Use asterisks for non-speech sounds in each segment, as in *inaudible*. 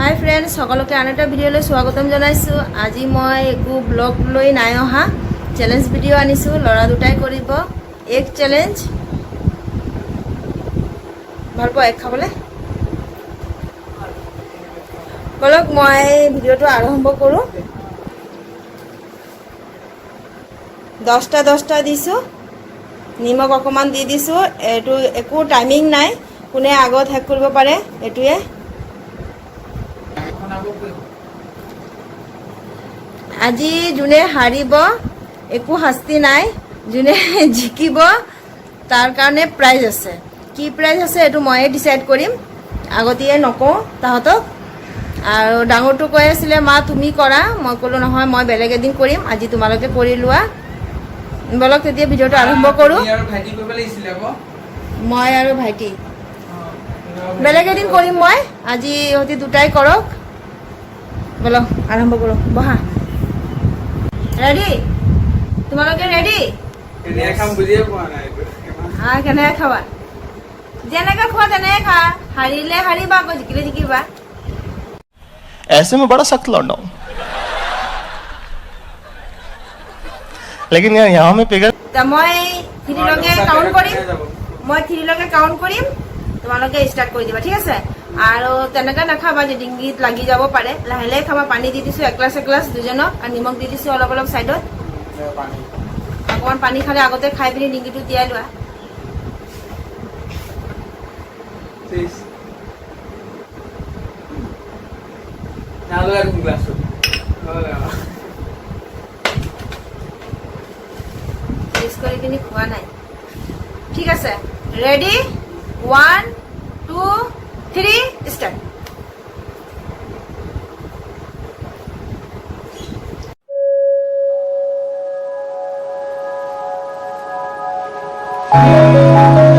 High friends সকলোকে আন এটা ভিডিঅ'লৈ স্বাগতম জনাইছোঁ। আজি মই একো ব্লগ নাই অহা। চেলেঞ্জ ভিডিঅ' আনিছোঁ, ল'ৰা দুটাই কৰিব। এগ চেলেঞ্জ ভালো পোৱা এগ খাবলৈ? ব'লক মই ভিডিঅ'টো আৰম্ভ কৰোঁ। দহটা দহটা দিছোঁ। নিমখ অকণমান দি দিছোঁ। এইটো একো টাইমিং নাই। কোনে আগত শেষ কৰিব পাৰে, এইটোৱে। আজি যোনে হাৰিব একো শাস্তি নাই। যোনে *laughs* জিকিব তাৰ কাৰণে প্ৰাইজ আছে। কি প্ৰাইজ আছে এইটো ময়ে ডিচাইড কৰিম। আগতীয়াই নকওঁ তাহাঁতক। আৰু ডাঙৰটো কৈ আছিলে মা তুমি কৰা। মই ক'লোঁ নহয় মই বেলেগ এদিন কৰিম। আজি তোমালোকে কৰি লোৱা। ব'লক তেতিয়া ভিডিঅ'টো আৰম্ভ কৰোঁ। মই আৰু ভাইটি। বেলেগ এদিন কৰিম মই। আজি সিহঁতি দুটাই কৰক। ব'লক আৰম্ভ কৰোঁ বহা ৰেডি তোমালোকে ৰেডি কেনেকৈ খাম বুজিয়ে পোৱা নাই এইটো। হা কেনেকৈ খাবা যেনেকৈ খোৱা তেনেকৈ খা হাৰিলে হাৰিবা আকৌ জিকিলে জিকিবা ऐसे में बड़ा सख्त लौंडा हूं लेकिन यार यहाँ में पिघल তা মই থ্ৰীলৈকে কাউণ্ট কৰিম যাব। মই থ্ৰীলৈকে কাউণ্ট কৰিম তোমালোকে ষ্টাৰ্ট কৰি দিবা ঠিক আছে আৰু তেনেকৈ নাখাবা যে ডিংগিত লাগি যাব পাৰে। লাহে লাহে খাবা পানী দি দিছোঁ এগিলাচ এগিলাচ দুজনক আৰু নিমখ দি দিছোঁ অলপ অলপ ছাইডত অকণমান পানী খালে আগতে খাই পিনি ডিংগিটো তিয়াই লোৱা। টেষ্ট কৰি পিনি খোৱা নাই। ঠিক আছে। Ready one two three start পৰুৱা।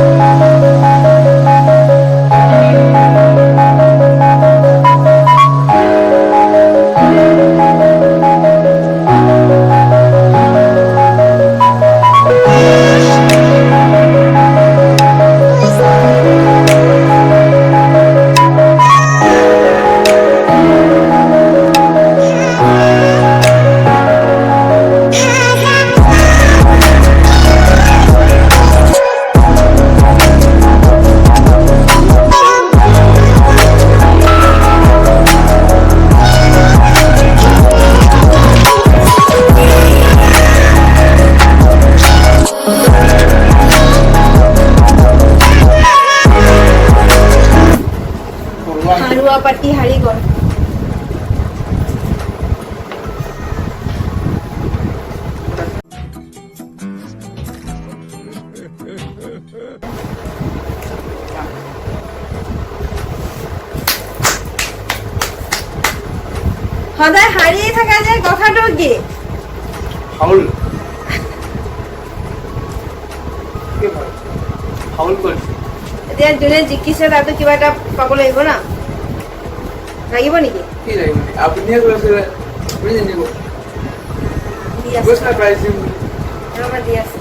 সদায় হাৰিয়ে থাকা যে কথাটো কি ফাউল। কি ফাউল? ফাউল কৰিছে। এতিয়া যোনে জিকিছে তাতো কিবা এটা পাব লাগিব ন লাগিব নেকি কি লাগিব? আপুনিহে কৈছিলে। আপুনি জানিব। দি আছে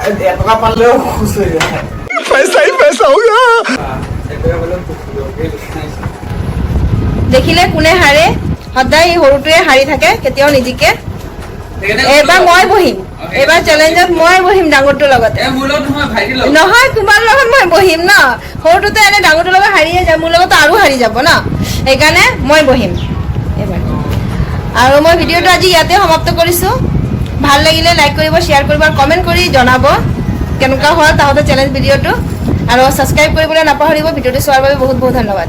টাকা পারলেও খুশ হয়ে পয়সা হোগা দেখিলে কোনে হাৰে, সদায় সৰুটোৱে হাৰি থাকে, কেতিয়াও নিজিকে। এইবাৰ মই বহিম এইবাৰ চেলেঞ্জত মই বহিম ডাঙৰটোৰ লগত। নহয়, তোমাৰ লগত মই বহিম ন। সৰুটোতো এনে ডাঙৰটোৰ লগত হাৰিয়ে যায়, মোৰ লগতো আৰু হাৰি যাব ন। সেইকাৰণে মই বহিম। এইবাৰ আৰু মই ভিডিঅ'টো আজি ইয়াতে সমাপ্ত কৰিছোঁ। ভালো লাগিলে লাইক কৰিব শ্বেয়াৰ কৰিব আৰু কমেণ্ট কৰি জনাব কেনেকুৱা হ'ল তাহাঁতৰ চেলেঞ্জ ভিডিঅ'টো আৰু ছাবস্ক্ৰাইব কৰিবলৈ নাপাহৰিব, ভিডিঅ'টো চোৱাৰ বাবে বহুত বহুত ধন্যবাদ।